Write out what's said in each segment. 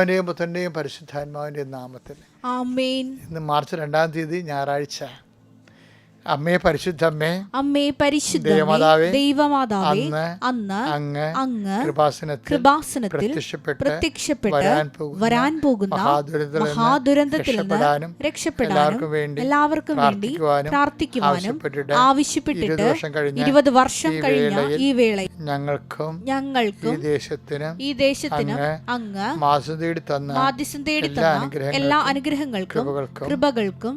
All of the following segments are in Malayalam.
അവന്റെയും പുത്രന്റെയും പരിശുദ്ധാത്മാവിന്റെയും നാമത്തിൽ ഇന്ന് മാർച്ച് രണ്ടാം തീയതി ഞായറാഴ്ച. അമ്മേ പരിശുദ്ധമ്മേ അമ്മേ പരിശുദ്ധ ദൈവമാതാവേ, അന്ന് അങ്ങ് അങ്ങ് കൃപാസനത്തിൽ പ്രത്യക്ഷപ്പെട്ട് വരാൻ പോകുന്ന മഹാദുരന്തത്തിൽ നിന്ന് രക്ഷപ്പെടാനും എല്ലാവർക്കും വേണ്ടി പ്രാർത്ഥിക്കുവാനും ആവശ്യപ്പെട്ടിട്ട് ഇരുപത് വർഷം കഴിഞ്ഞ ഈ വേളയിൽ ഈ ഞങ്ങൾക്കും ഈ ഞങ്ങൾക്കും ദേശത്തിനും ഈ ദേശത്തിനും അങ്ങ് മാസം തേടി തന്ന എല്ലാ അനുഗ്രഹങ്ങൾക്കും കൃപകൾക്കും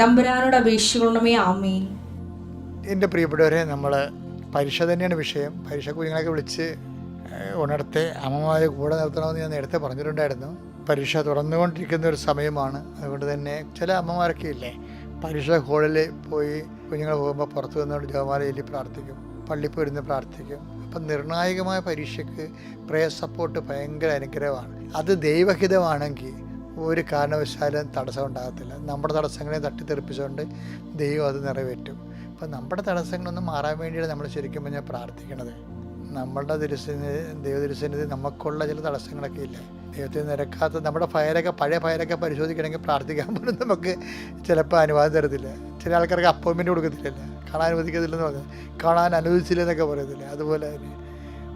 തമ്പുരാനോട് അപേക്ഷിക്കണമേ ആമേൻ. എന്റെ പ്രിയപ്പെട്ടവരെ നമ്മൾ പരീക്ഷ തന്നെയാണ് വിഷയം. പരീക്ഷ കുഞ്ഞുങ്ങളൊക്കെ വിളിച്ച് ഉണർത്തെ അമ്മമാരെ കൂടെ നിർത്തണമെന്ന് ഞാൻ നേരത്തെ പറഞ്ഞിട്ടുണ്ടായിരുന്നു. പരീക്ഷ തുറന്നുകൊണ്ടിരിക്കുന്ന ഒരു സമയമാണ്. അതുകൊണ്ട് തന്നെ ചില അമ്മമാരൊക്കെ ഇല്ലേ പരീക്ഷ ഹോളിൽ പോയി കുഞ്ഞുങ്ങൾ പോകുമ്പോൾ പുറത്ത് നിന്നുകൊണ്ട് ജവമാല ചൊല്ലി പ്രാർത്ഥിക്കും പള്ളി പോയിരുന്ന് പ്രാർത്ഥിക്കും. അപ്പം നിർണായകമായ പരീക്ഷയ്ക്ക് പ്രേയർ സപ്പോർട്ട് ഭയങ്കര അനുഗ്രഹമാണ്. അത് ദൈവഹിതമാണെങ്കിൽ ഒരു കാരണവശാലും തടസ്സം ഉണ്ടാകത്തില്ല. നമ്മുടെ തടസ്സങ്ങളെ തട്ടിത്തെറിപ്പിച്ചുകൊണ്ട് ദൈവം അത് നിറവേറ്റും. അപ്പം നമ്മുടെ തടസ്സങ്ങളൊന്നും മാറാൻ വേണ്ടിയാണ് നമ്മൾ ശരിക്കും പറഞ്ഞാൽ പ്രാർത്ഥിക്കണത്. നമ്മളുടെ തിരുസന്നിധി ദൈവതിരുസന്നിധി നമുക്കുള്ള ചില തടസ്സങ്ങളൊക്കെ ഇല്ല? ദൈവത്തിന് നിരക്കാത്ത നമ്മുടെ ഫയലൊക്കെ പഴയ ഫയലൊക്കെ പരിശോധിക്കണമെങ്കിൽ പ്രാർത്ഥിക്കാൻ പോലും നമുക്ക് ചിലപ്പോൾ അനുവാദം തരത്തില്ല. ചില ആൾക്കാർക്ക് അപ്പോയിൻമെന്റ് കൊടുക്കത്തില്ല കാണാൻ അനുവദിക്കത്തില്ലെന്ന് പറഞ്ഞാൽ കാണാൻ അനുവദിച്ചില്ലെന്നൊക്കെ പറയത്തില്ല? അതുപോലെ തന്നെ.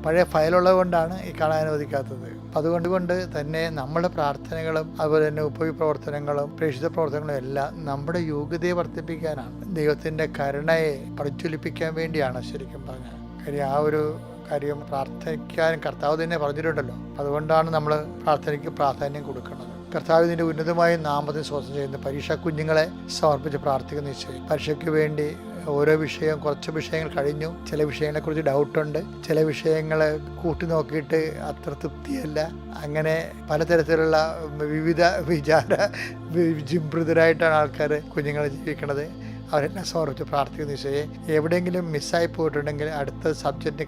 പഴയ ഫയലുള്ളത് കൊണ്ടാണ് ഈ കാണാൻ അനുവദിക്കാത്തത്. അപ്പം അതുകൊണ്ട് കൊണ്ട് തന്നെ നമ്മുടെ പ്രാർത്ഥനകളും അതുപോലെ തന്നെ ഉപയോഗ പ്രവർത്തനങ്ങളും പ്രേക്ഷിത പ്രവർത്തനങ്ങളും എല്ലാം നമ്മുടെ യോഗ്യതയെ വർദ്ധിപ്പിക്കാനാണ്. ദൈവത്തിന്റെ കരുണയെ പ്രജ്വലിപ്പിക്കാൻ വേണ്ടിയാണ് ശരിക്കും പറഞ്ഞാൽ. കാര്യം ആ ഒരു കാര്യം പ്രാർത്ഥിക്കാൻ കർത്താവ് തന്നെ പറഞ്ഞിട്ടുണ്ടല്ലോ. അതുകൊണ്ടാണ് നമ്മൾ പ്രാർത്ഥനയ്ക്ക് പ്രാധാന്യം കൊടുക്കുന്നത്. കർത്താവ് ഇതിന്റെ ഉന്നതമായ നാമത്തിന് സ്വന്തം ചെയ്യുന്ന. പരീക്ഷ കുഞ്ഞുങ്ങളെ സമർപ്പിച്ച് പ്രാർത്ഥിക്കുന്ന നിശ്ചയം പരീക്ഷയ്ക്ക് വേണ്ടി ഓരോ വിഷയം കുറച്ച് വിഷയങ്ങൾ കഴിഞ്ഞു. ചില വിഷയങ്ങളെക്കുറിച്ച് ഡൗട്ടുണ്ട്. ചില വിഷയങ്ങൾ കൂട്ടി നോക്കിയിട്ട് അത്ര തൃപ്തിയല്ല. അങ്ങനെ പലതരത്തിലുള്ള വിവിധ വിചാര വിജിംഭൃതരായിട്ടാണ് ആൾക്കാർ കുഞ്ഞുങ്ങളെ ജീവിക്കണത്. അവരെല്ലാം സമർപ്പിച്ച് പ്രാർത്ഥിക്കുന്ന ഈശോയെ. എവിടെയെങ്കിലും മിസ്സായി പോയിട്ടുണ്ടെങ്കിൽ അടുത്ത സബ്ജക്റ്റ്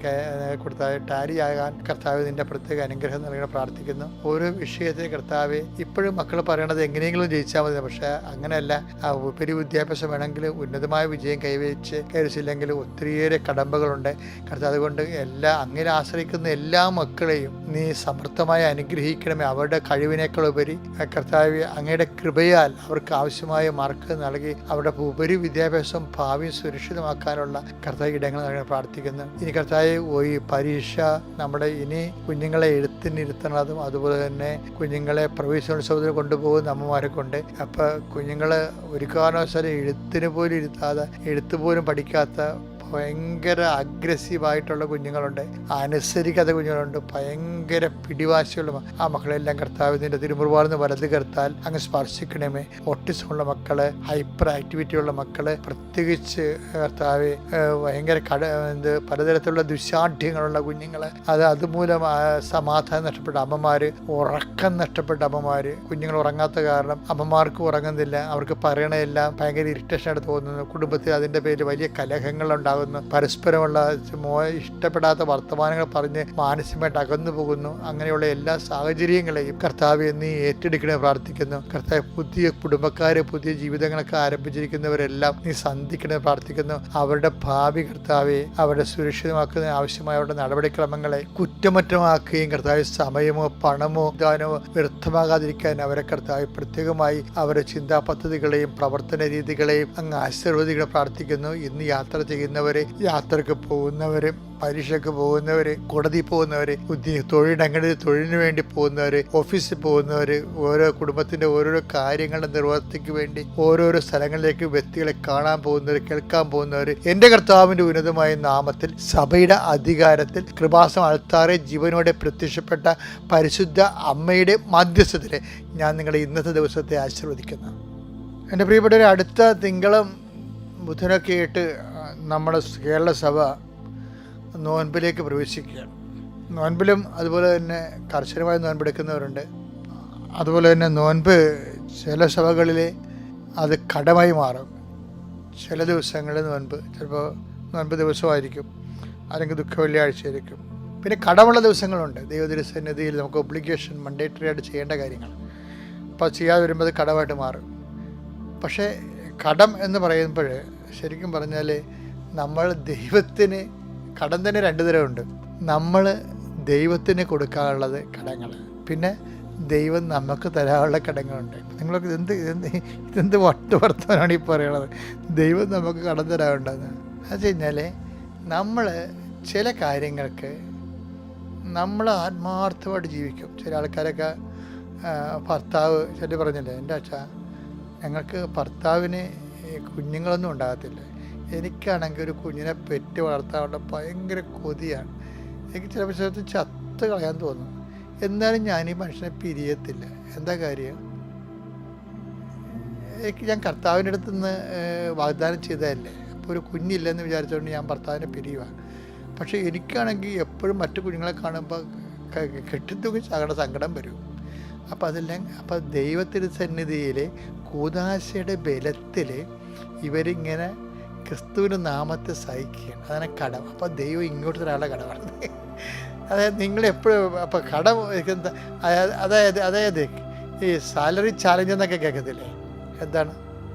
കൊടുത്താൽ ടാരി ആകാൻ കർത്താവ് നിന്റെ പ്രത്യേക അനുഗ്രഹം നൽകണം പ്രാർത്ഥിക്കുന്നു. ഓരോ വിഷയത്തെ കർത്താവ് ഇപ്പോഴും മക്കൾ പറയണത് എങ്ങനെയെങ്കിലും ജയിച്ചാൽ മതി പക്ഷേ അങ്ങനെയല്ല. ഉപരി വിദ്യാഭ്യാസം വേണമെങ്കിൽ ഉന്നതമായ വിജയം കൈവരിച്ച് കൈവരിച്ചില്ലെങ്കിൽ ഒത്തിരിയേറെ കടമ്പകളുണ്ട്. കർത്താവ് അതുകൊണ്ട് എല്ലാ അങ്ങനെ ആശ്രയിക്കുന്ന എല്ലാ മക്കളെയും നീ സമർത്ഥമായി അനുഗ്രഹിക്കണമേ. അവരുടെ കഴിവിനേക്കാൾ ഉപരി കർത്താവ് അങ്ങയുടെ കൃപയാൽ അവർക്ക് ആവശ്യമായ മാർക്ക് നൽകി അവരുടെ ഉപരി വിദ്യാഭ്യാസം ഭാവി സുരക്ഷിതമാക്കാനുള്ള കർത്താവ് ഇടങ്ങൾ നൽകാൻ പ്രാർത്ഥിക്കുന്നു. ഇനി കർത്താവ് ഈ പരീക്ഷ നമ്മുടെ ഇനി കുഞ്ഞുങ്ങളെ എഴുത്തിനിരുത്തണതും അതുപോലെ തന്നെ കുഞ്ഞുങ്ങളെ പ്രവേശനോത്സവത്തിന് കൊണ്ടുപോകുന്ന അമ്മമാരെ കൊണ്ട്. അപ്പോൾ കുഞ്ഞുങ്ങൾ ഒരു കാരണവശാലും എഴുത്തിന് പോലും ഇരുത്താതെ എഴുത്ത് പോലും പഠിക്കാത്ത ഭയങ്കര അഗ്രസീവായിട്ടുള്ള കുഞ്ഞുങ്ങളുണ്ട്. അനുസരിക്കാത്ത കുഞ്ഞുങ്ങളുണ്ട്. ഭയങ്കര പിടിവാശിയുള്ള ആ മക്കളെല്ലാം കർത്താവിന്റെ തിരുമുറുപാടുന്ന് വലത് കർത്താൽ അങ്ങ് സ്പർശിക്കണമേ. ഓട്ടിസമുള്ള മക്കൾ ഹൈപ്പർ ആക്ടിവിറ്റി ഉള്ള മക്കൾ പ്രത്യേകിച്ച് കർത്താവ് ഭയങ്കര കട എന്ത് പലതരത്തിലുള്ള ദുശാഠ്യങ്ങളുള്ള കുഞ്ഞുങ്ങൾ. അത് അതുമൂലം സമാധാനം നഷ്ടപ്പെട്ട അമ്മമാര് ഉറക്കം നഷ്ടപ്പെട്ട അമ്മമാര്. കുഞ്ഞുങ്ങൾ ഉറങ്ങാത്ത കാരണം അമ്മമാർക്ക് ഉറങ്ങുന്നില്ല. അവർക്ക് പറയണതെല്ലാം ഭയങ്കര ഇറിറ്റേഷൻ ആയിട്ട് തോന്നുന്നു. കുടുംബത്തിൽ അതിന്റെ പേരിൽ വലിയ കലഹങ്ങൾ ഉണ്ടാകുന്നു പരസ്പരമുള്ള മോ ഇഷ്ടപ്പെടാത്ത വർത്തമാനങ്ങൾ പറഞ്ഞ് മാനസികമായിട്ട് അകന്നു പോകുന്നു. അങ്ങനെയുള്ള എല്ലാ സാഹചര്യങ്ങളെയും കർത്താവ് നീ ഏറ്റെടുക്കണേ പ്രാർത്ഥിക്കുന്നു. കർത്താവ് പുതിയ കുടുംബക്കാര് പുതിയ ജീവിതങ്ങളൊക്കെ ആരംഭിച്ചിരിക്കുന്നവരെല്ലാം നീ സന്ധിക്കണേ പ്രാർത്ഥിക്കുന്നു. അവരുടെ ഭാവി കർത്താവെ അവരുടെ സുരക്ഷിതമാക്കുന്ന ആവശ്യമായ അവരുടെ നടപടിക്രമങ്ങളെ കുറ്റമറ്റമാക്കുകയും കർത്താവ് സമയമോ പണമോ ദാനമോ വ്യർത്ഥമാകാതിരിക്കാൻ അവരെ കർത്താവ് പ്രത്യേകമായി അവരുടെ ചിന്താ പദ്ധതികളെയും പ്രവർത്തന രീതികളെയും അങ്ങ് ആശീർവദികളെ പ്രാർത്ഥിക്കുന്നു. ഇന്ന് യാത്ര ചെയ്യുന്നവരെ യാത്രയ്ക്ക് പോകുന്നവരെ പരീക്ഷയ്ക്ക് പോകുന്നവര് കോടതി പോകുന്നവര് ഉദ്യ തൊഴിലിടങ്ങളിൽ തൊഴിലിന് വേണ്ടി പോകുന്നവര് ഓഫീസിൽ പോകുന്നവര് ഓരോ കുടുംബത്തിന്റെ ഓരോരോ കാര്യങ്ങളുടെ നിർവഹത്തിക്ക് വേണ്ടി ഓരോരോ സ്ഥലങ്ങളിലേക്ക് വ്യക്തികളെ കാണാൻ പോകുന്നവര് കേൾക്കാൻ പോകുന്നവര് എന്റെ കർത്താവിന്റെ ഉന്നതമായ നാമത്തിൽ സഭയുടെ അധികാരത്തിൽ കൃപാസം അൾത്താറെ ജീവനോടെ പ്രത്യക്ഷപ്പെട്ട പരിശുദ്ധ അമ്മയുടെ മധ്യസ്ഥത്തിലെ ഞാൻ നിങ്ങളെ ഇന്നത്തെ ദിവസത്തെ ആശീർവദിക്കുന്നു. എന്റെ പ്രിയപ്പെട്ടവരെ അടുത്ത തിങ്കളും ബുധനൊക്കെ ആയിട്ട് നമ്മുടെ കേരള സഭ നോൻപിലേക്ക് പ്രവേശിക്കുകയാണ് നോൻപിലും അതുപോലെ തന്നെ കർശനമായി നോൻപെടുക്കുന്നവരുണ്ട്. അതുപോലെ തന്നെ നോൻപ് ചില സഭകളിൽ അത് കടമായി മാറും. ചില ദിവസങ്ങളിൽ നോൻപ് ചിലപ്പോൾ നോൻപ് ദിവസമായിരിക്കും. അല്ലെങ്കിൽ ദുഃഖ വെള്ളിയാഴ്ചയായിരിക്കും. പിന്നെ കടമുള്ള ദിവസങ്ങളുണ്ട്. ദൈവദിനസന്നിധിയിൽ നമുക്ക് ഒബ്ലിഗേഷൻ മണ്ടേറ്ററി ആയിട്ട് ചെയ്യേണ്ട കാര്യങ്ങൾ. അപ്പോൾ ചെയ്യാതെ വരുമ്പോൾ അത് കടമായിട്ട് മാറും. പക്ഷേ കടം എന്ന് പറയുമ്പോൾ ശരിക്കും പറഞ്ഞാൽ നമ്മൾ ദൈവത്തിന് കടം തന്നെ രണ്ട് തരമുണ്ട്. നമ്മൾ ദൈവത്തിന് കൊടുക്കാനുള്ളത് കടങ്ങൾ. പിന്നെ ദൈവം നമുക്ക് തരാനുള്ള കടങ്ങളുണ്ട്. നിങ്ങളൊക്കെ ഇതെന്ത് ഇതെന്ത് ഇതെന്ത് വട്ട് വർത്തമാനമാണ് ഈ പറയണത് ദൈവം നമുക്ക് കടം തരാനുണ്ടെന്ന്. അത് കഴിഞ്ഞാൽ നമ്മൾ ചില കാര്യങ്ങൾക്ക് നമ്മൾ ആത്മാർത്ഥമായിട്ട് ജീവിക്കും. ചില ആൾക്കാരൊക്കെ ഭർത്താവ് ചില പറഞ്ഞില്ലേ? എന്റെ അച്ഛാ ഞങ്ങൾക്ക് ഭർത്താവിന് കുഞ്ഞുങ്ങളൊന്നും ഉണ്ടാകത്തില്ല. എനിക്കാണെങ്കിൽ ഒരു കുഞ്ഞിനെ പെറ്റ് വളർത്താനുള്ള ഭയങ്കര കൊതിയാണ്. എനിക്ക് ചില സ്ഥലത്ത് ചത്ത് കളയാൻ തോന്നും. എന്നാലും ഞാൻ ഈ മനുഷ്യനെ പിരിയത്തില്ല. എന്താ കാര്യം? എനിക്ക് ഞാൻ കർത്താവിന്റെ അടുത്ത് നിന്ന് വാഗ്ദാനം ചെയ്തതല്ലേ? അപ്പോൾ ഒരു കുഞ്ഞില്ലെന്ന് വിചാരിച്ചുകൊണ്ട് ഞാൻ ഭർത്താവിനെ പിരിയുക പക്ഷേ എനിക്കാണെങ്കിൽ എപ്പോഴും മറ്റു കുഞ്ഞുങ്ങളെ കാണുമ്പോൾ കെട്ടിത്തൂക്കി സങ്കട സങ്കടം വരും. അപ്പോൾ അതെല്ലാം അപ്പോൾ ദൈവത്തിന്റെ സന്നിധിയിൽ കൂതാശയുടെ ബലത്തിൽ ഇവരിങ്ങനെ ക്രിസ്തുവിന്റെ നാമത്തെ സഹിക്കുകയാണ്. അതാണ് കടം അപ്പോൾ ദൈവം ഇങ്ങോട്ട് ഒരാളുടെ കടമാണ് അതായത് നിങ്ങളെപ്പോഴും അപ്പോൾ കടം അതായത് അതായത് ഈ സാലറി ചാലഞ്ച് എന്നൊക്കെ കേൾക്കത്തില്ലേ? എന്താണ്?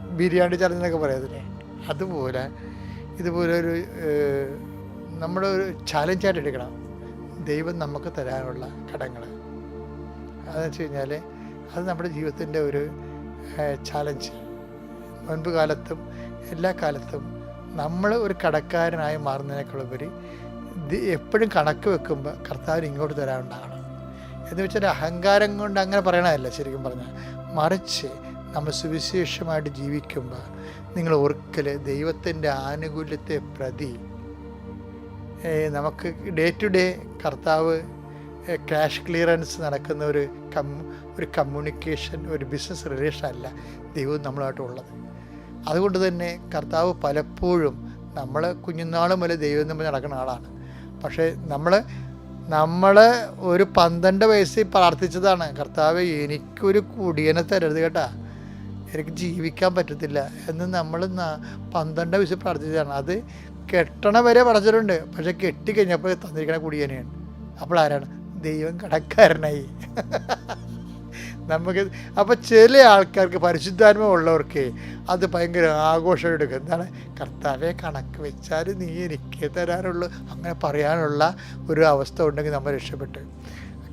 ബിരിയാണി ചാലഞ്ച് എന്നൊക്കെ പറയത്തില്ലേ? അതുപോലെ ഇതുപോലെ ഒരു നമ്മുടെ ഒരു ചാലഞ്ചായിട്ട് എടുക്കണം. ദൈവം നമുക്ക് തരാനുള്ള കടങ്ങൾ. അതെന്ന് വെച്ച് കഴിഞ്ഞാൽ അത് നമ്മുടെ ജീവിതത്തിന്റെ ഒരു ചാലഞ്ച് മുൻപ് കാലത്തും എല്ലാ കാലത്തും നമ്മൾ ഒരു കടക്കാരനായി മാറുന്നതിനേക്കാളുപരി എപ്പോഴും കണക്ക് വെക്കുമ്പോൾ കർത്താവിന് ഇങ്ങോട്ട് തരാനുണ്ടാകണം എന്ന് വെച്ചാൽ അഹങ്കാരം കൊണ്ട് അങ്ങനെ പറയണതല്ല ശരിക്കും പറഞ്ഞാൽ. മറിച്ച് നമ്മൾ സുവിശേഷമായിട്ട് ജീവിക്കുമ്പോൾ നിങ്ങൾ ഓർക്കൽ ദൈവത്തിന്റെ ആനുകൂല്യത്തെ പ്രതി നമുക്ക് ഡേ ടു ഡേ കർത്താവ് ക്യാഷ് ക്ലിയറൻസ് നടക്കുന്ന ഒരു കം ഒരു കമ്മ്യൂണിക്കേഷൻ ഒരു ബിസിനസ് റിലേഷൻ അല്ല ദൈവം നമ്മളുമായിട്ടുള്ളത് അതുകൊണ്ട് തന്നെ കർത്താവ് പലപ്പോഴും നമ്മൾ കുഞ്ഞുനാൾ മുതൽ ദൈവം തമ്മിൽ നടക്കുന്ന ആളാണ്. പക്ഷേ നമ്മൾ നമ്മൾ ഒരു പന്ത്രണ്ട് വയസ്സിൽ പ്രാർത്ഥിച്ചതാണ്. കർത്താവ് എനിക്കൊരു കുടിയനെ തരരുത് കേട്ടാ. എനിക്ക് ജീവിക്കാൻ പറ്റത്തില്ല എന്ന് നമ്മൾ പന്ത്രണ്ട് വയസ്സിൽ പ്രാർത്ഥിച്ചതാണ്. അത് കെട്ടണ വരെ പഠിച്ചിട്ടുണ്ട് പക്ഷെ കെട്ടിക്കഴിഞ്ഞപ്പോൾ തന്നിരിക്കണ കുടിയനെയാണ്. അപ്പോൾ ആരാണ്? ദൈവം കടക്കാരനായി. നമുക്ക് അപ്പോൾ ചില ആൾക്കാർക്ക് പരിശുദ്ധാത്മ ഉള്ളവർക്ക് അത് ഭയങ്കര ആഘോഷം എടുക്കും. എന്താണ്? കർത്താവെ കണക്ക് വെച്ചാൽ നീ എനിക്ക് തരാനുള്ളൂ അങ്ങനെ പറയാനുള്ള ഒരു അവസ്ഥ ഉണ്ടെങ്കിൽ നമ്മൾ രക്ഷപ്പെട്ടു.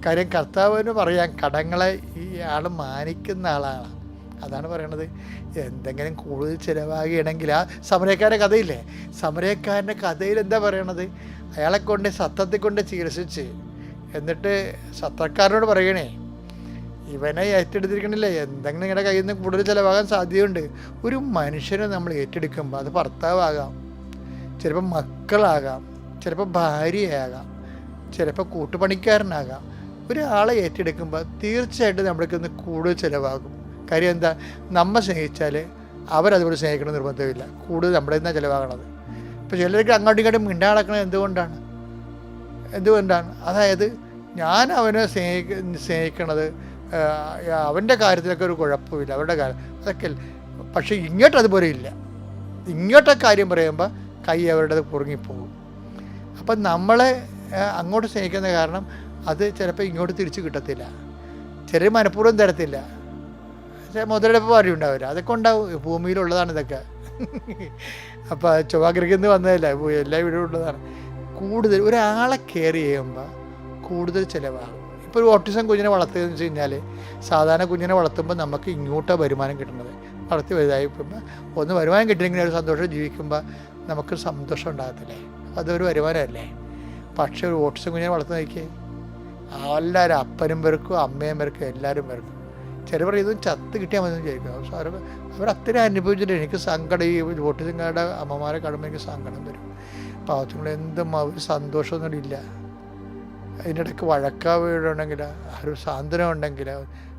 കാര്യം കർത്താവിന് പറയാം കടങ്ങളെ ഈ ആൾ മാനിക്കുന്ന ആളാണ്. അതാണ് പറയണത്. എന്തെങ്കിലും കൂടുതൽ ചിലവാകുകയാണെങ്കിൽ ആ സമരക്കാരുടെ കഥയില്ലേ? സമരക്കാരന്റെ കഥയിൽ എന്താ പറയണത്? അയാളെ കൊണ്ട് സത്തത്തെ കൊണ്ട് ചികിത്സിച്ച് എന്നിട്ട് സത്രക്കാരനോട് പറയണേ ഇവനെ ഏറ്റെടുത്തിരിക്കണില്ലേ? എന്തെങ്കിലും നിങ്ങളുടെ കയ്യിൽ നിന്ന് കൂടുതൽ ചിലവാകാൻ സാധ്യതയുണ്ട്. ഒരു മനുഷ്യനെ നമ്മൾ ഏറ്റെടുക്കുമ്പോൾ അത് ഭർത്താവാകാം. ചിലപ്പോൾ മക്കളാകാം. ചിലപ്പോൾ ഭാര്യയാകാം. ചിലപ്പോൾ കൂട്ടുപണിക്കാരനാകാം. ഒരാളെ ഏറ്റെടുക്കുമ്പോൾ തീർച്ചയായിട്ടും നമ്മൾക്ക് ഇന്ന് കൂടുതൽ ചിലവാകും. കാര്യം എന്താ? നമ്മൾ സ്നേഹിച്ചാൽ അവരതുപോലെ സ്നേഹിക്കണം നിർബന്ധമില്ല. കൂടുതൽ നമ്മുടെ നിന്നാണ് ചിലവാകണത്. ഇപ്പോൾ ചിലർക്ക് അങ്ങോട്ടും ഇങ്ങോട്ടും മിണ്ടാ നടക്കണത് എന്തുകൊണ്ടാണ്? എന്തുകൊണ്ടാണ്? അതായത് ഞാൻ അവനെ സ്നേഹിക്ക സ്നേഹിക്കണത് അവന്റെ കാര്യത്തിലൊക്കെ ഒരു കുഴപ്പമില്ല. അവരുടെ കാര്യം അതൊക്കെ പക്ഷേ ഇങ്ങോട്ട് അതുപോലെ ഇല്ല. ഇങ്ങോട്ടെ കാര്യം പറയുമ്പോൾ കൈ അവരുടെ കുറുങ്ങിപ്പോകും അപ്പം നമ്മളെ അങ്ങോട്ട് സ്നേഹിക്കുന്ന കാരണം അത് ചിലപ്പോൾ ഇങ്ങോട്ട് തിരിച്ച് കിട്ടത്തില്ല. ചെറിയ മനഃപൂർവം തരത്തില്ല. മുതലെടുപ്പ് പാടി ഉണ്ടാവില്ല. അതൊക്കെ ഉണ്ടാവും. ഭൂമിയിലുള്ളതാണ് ഇതൊക്കെ. അപ്പോൾ ചൊവ്വാഗ്രഹിൽ വന്നതല്ല. എല്ലാ വീടും ഉള്ളതാണ്. കൂടുതൽ ഒരാളെ കെയർ ചെയ്യുമ്പോൾ കൂടുതൽ ചിലവാകും. ഇപ്പോൾ ഒരു ഓട്ടിസം കുഞ്ഞിനെ വളർത്തുകയെന്ന് വെച്ച് കഴിഞ്ഞാൽ സാധാരണ കുഞ്ഞിനെ വളർത്തുമ്പോൾ നമുക്ക് ഇങ്ങോട്ടാണ് വരുമാനം കിട്ടുന്നത്. വളർത്തി വലുതായിപ്പോൾ ഒന്ന് വരുമാനം കിട്ടിയെങ്കിൽ ഒരു സന്തോഷം ജീവിക്കുമ്പോൾ നമുക്ക് സന്തോഷം ഉണ്ടാകത്തില്ലേ? അതൊരു വരുമാനമല്ലേ? പക്ഷേ ഒരു ഓട്ടിസം കുഞ്ഞിനെ വളർത്തുന്ന നോക്കിയേ എല്ലാവരും അപ്പനും പേർക്കും അമ്മയും പേർക്കും എല്ലാവരും പേർക്കും. ചിലവർ ഇതും ചത്ത് കിട്ടിയാൽ മതി എന്ന് ചോദിക്കും. പക്ഷെ അവർ അവർ അത്രയും അനുഭവിച്ചിട്ട് എനിക്ക് സങ്കടം ഈ ഓട്ടിസം കാരുടെ അമ്മമാരെ കാണുമ്പോൾ എനിക്ക് സങ്കടം വരും. പാവത്തുങ്ങൾ എന്തും അവർ സന്തോഷമൊന്നും ഇല്ല. അതിന്റെ ഇടയ്ക്ക് വഴക്കാ വീടുണ്ടെങ്കിൽ ഒരു സാന്ത്വനം ഉണ്ടെങ്കിൽ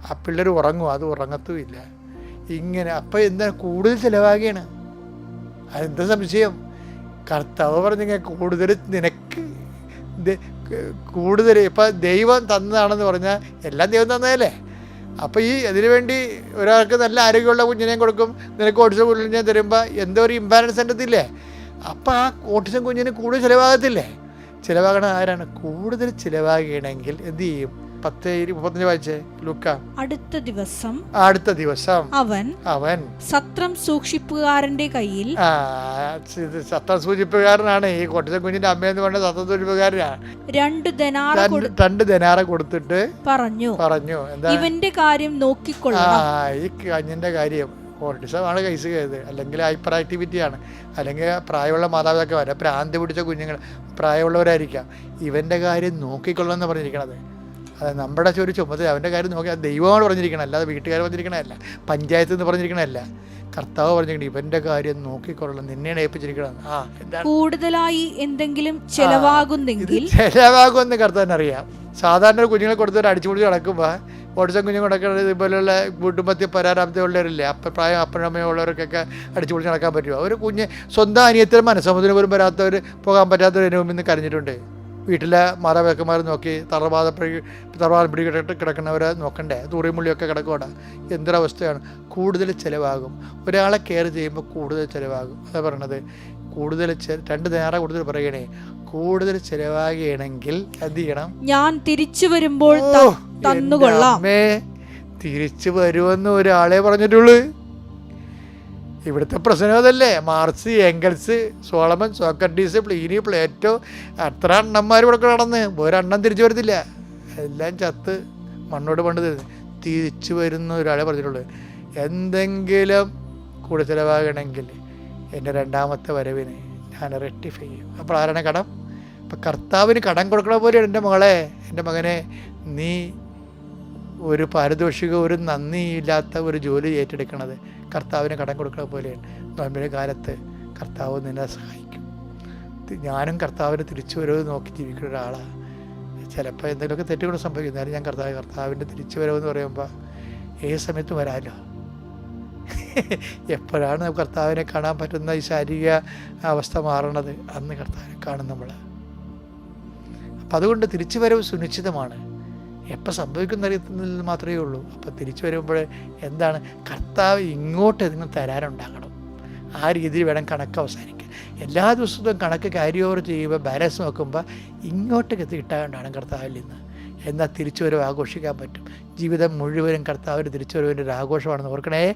ആ പിള്ളേർ ഉറങ്ങും. അത് ഉറങ്ങത്തുമില്ല. ഇങ്ങനെ അപ്പം എന്താ കൂടുതൽ ചിലവാകുകയാണ് അതെന്താ സംശയം? കർത്താവ് പറഞ്ഞ കൂടുതൽ നിനക്ക് കൂടുതൽ ഇപ്പം ദൈവം തന്നതാണെന്ന് പറഞ്ഞാൽ എല്ലാം ദൈവം തന്നതല്ലേ? അപ്പോൾ ഈ അതിനു വേണ്ടി ഒരാൾക്ക് നല്ല ആരോഗ്യമുള്ള കുഞ്ഞിനെയും കൊടുക്കും. നിനക്ക് ഓട്ടിസം കുഞ്ഞിനെ തരുമ്പോൾ എന്തോ ഒരു ഇമ്പാലൻസ് ഉണ്ടത്തില്ലേ അപ്പോൾ ആ ഓട്ടിസം കുഞ്ഞിന് കൂടുതൽ ചിലവാകത്തില്ലേ? ചിലവാകണ ആരാണ്? കൂടുതൽ ചിലവാകണമെങ്കിൽ എന്ത് ചെയ്യും? പത്ത് മുപ്പത്തഞ്ച് വായിച്ചേ. ലുക്ക. അടുത്ത ദിവസം അടുത്ത ദിവസം അവൻ അവൻ സത്രം സൂക്ഷിപ്പുകാരന്റെ കയ്യിൽ സത്രം സൂക്ഷിപ്പുകാരനാണ്. ഈ കൊട്ടിസം കുഞ്ഞിന്റെ അമ്മയെന്ന് പറഞ്ഞ സത്രം സൂക്ഷിപ്പുകാരനാണ്. രണ്ട് ദനാറ രണ്ട് ധനാറ കൊടുത്തിട്ട് പറഞ്ഞു. പറഞ്ഞു. എന്താ? ഇവന്റെ കാര്യം ആ നോക്കിക്കൊള്ളണം ഈ കഞ്ഞിന്റെ കാര്യം. ഓട്ടിസമാണ് കേസ് ചെയ്തത് അല്ലെങ്കിൽ ഹൈപ്പർ ആക്ടിവിറ്റിയാണ് അല്ലെങ്കിൽ പ്രായമുള്ള മാതാപിതാക്കന്മാർ പ്രാന്ത് പിടിച്ച കുഞ്ഞുങ്ങൾ പ്രായമുള്ളവരായിരിക്കാം. ഇവന്റെ കാര്യം നോക്കിക്കൊള്ളണം എന്ന് പറഞ്ഞിരിക്കണത്. അത് നമ്മുടെ ഒരു ചുമതല. അവന്റെ കാര്യം നോക്കി അത് ദൈവമാണ് പറഞ്ഞിരിക്കണം അല്ലാതെ വീട്ടുകാർ പറഞ്ഞിരിക്കണമല്ല പഞ്ചായത്ത് എന്ന് പറഞ്ഞിരിക്കണമല്ല കർത്താവ് പറഞ്ഞിരിക്കണം ഇവന്റെ കാര്യം നോക്കിക്കൊള്ളണം. നിന്നെയാണ് ഏൽപ്പിച്ചിരിക്കണം ആ കൂടുതലായി എന്തെങ്കിലും ചെലവാകുന്നെങ്കിൽ ചിലവാകുമെന്ന് കർത്താവിനറിയാം സാധാരണ കുഞ്ഞുങ്ങളെ കൊടുത്തൊരു അടിച്ചുപൊളിച്ച് നടക്കുമ്പോൾ ഓടിച്ച കുഞ്ഞും നടക്കുന്നത് ഇതുപോലെയുള്ള കുടുംബത്തിൽ പരാരാപ്തി ഉള്ളവരില്ലേ അപ്പ പ്രായം അപ്പനമ്മയും ഉള്ളവർക്കൊക്കെ അടിച്ചു പൊളിച്ച് നടക്കാൻ പറ്റുമോ? ഒരു കുഞ്ഞ് സ്വന്തം അനിയത്തിന് മനസ്സമുദ്രം പോലും വരാത്തവർ പോകാൻ പറ്റാത്തവർ എന്റെ മുമ്പിൽ നിന്ന് കരഞ്ഞിട്ടുണ്ട്. വീട്ടിലെ മാതാപിതാക്കന്മാർ നോക്കി തറവാദ തറവാദം പിടി കിട്ട കിടക്കുന്നവരെ നോക്കണ്ടേ? തൂറിമുള്ളിയൊക്കെ മുള്ളിയൊക്കെ കിടക്കുവാണ്. എന്തൊരവസ്ഥയാണ്? കൂടുതൽ ചിലവാകും. ഒരാളെ കെയർ ചെയ്യുമ്പോൾ കൂടുതൽ ചിലവാകും. അതാ പറയണത്. കൂടുതൽ രണ്ട് നേരെ കൂടുതൽ പറയണേ കൂടുതൽ ചിലവാകുകയാണെങ്കിൽ എന്ത് ചെയ്യണം ഞാൻ തിരിച്ചു വരുമ്പോൾ തന്നുകൊള്ളാം. തിരിച്ചു വരുമെന്ന് ഒരാളെ പറഞ്ഞിട്ടുള്ളൂ. ഇവിടുത്തെ പ്രശ്നം അതല്ലേ? Marx Engels Solomon Socrates Pliny Plato അത്ര അണ്ണന്മാർ ഇവിടെ നടന്ന് ഒരെണ്ണം തിരിച്ചു വരത്തില്ല. എല്ലാം ചത്ത് മണ്ണോട് പണ്ട് തരുന്നു തിരിച്ചു വരുന്ന ഒരാളെ പറഞ്ഞിട്ടുള്ളൂ. എന്തെങ്കിലും കൂടെ ചിലവാകണമെങ്കിൽ എന്റെ രണ്ടാമത്തെ വരവിന് ഞാൻ റെക്ടിഫൈ ചെയ്യും. അപ്പോൾ ആരാണ് കടം? അപ്പം കർത്താവിന് കടം കൊടുക്കണ പോലെ എന്റെ മകളെ. എന്റെ മകനെ നീ ഒരു പാരിതോഷിക ഒരു നന്ദിയില്ലാത്ത ഒരു ജോലി ഏറ്റെടുക്കണത് കർത്താവിന് കടം കൊടുക്കണ പോലെയാണ്. നോമ്പിന്റെ കാലത്ത് കർത്താവ് നിന്നെ സഹായിക്കും. ഞാനും കർത്താവിന് തിരിച്ചു വരവ് നോക്കി ജീവിക്കുന്ന ഒരാളാണ് ചിലപ്പോൾ എന്തെങ്കിലുമൊക്കെ തെറ്റുകൾ സംഭവിക്കും. ഞാൻ കർത്താവ് കർത്താവിന്റെ തിരിച്ചു വരവെന്ന് പറയുമ്പോൾ ഏത് സമയത്തും വരാമല്ലോ എപ്പോഴാണ് കർത്താവിനെ കാണാൻ പറ്റുന്ന ഈ ശാരീരിക അവസ്ഥ മാറണത്? അന്ന് കർത്താവിനെ കാണും നമ്മൾ അപ്പം അതുകൊണ്ട് തിരിച്ചു വരവ് സുനിശ്ചിതമാണ്. എപ്പോൾ സംഭവിക്കുന്ന അറിയത്തുന്നില്ല മാത്രമേ ഉള്ളൂ. അപ്പോൾ തിരിച്ചു വരുമ്പോൾ എന്താണ്? കർത്താവ് ഇങ്ങോട്ട് എന്തെങ്കിലും തരാനുണ്ടാകണം. ആ രീതിയിൽ വേണം കണക്ക് അവസാനിക്കാൻ. എല്ലാ ദിവസത്തും കണക്ക് ക്യാരി ഓവർ ചെയ്യുമ്പോൾ ബാലൻസ് നോക്കുമ്പോൾ ഇങ്ങോട്ടേക്ക് കിട്ടാണ്ടാണ് കർത്താവിൽ നിന്ന്. എന്നാൽ തിരിച്ചുവരവ് ആഘോഷിക്കാൻ പറ്റും. ജീവിതം മുഴുവനും കർത്താവിന്റെ തിരിച്ചുവരവിന്റെ ഒരു ആഘോഷമാണെന്ന് ഓർക്കണേ.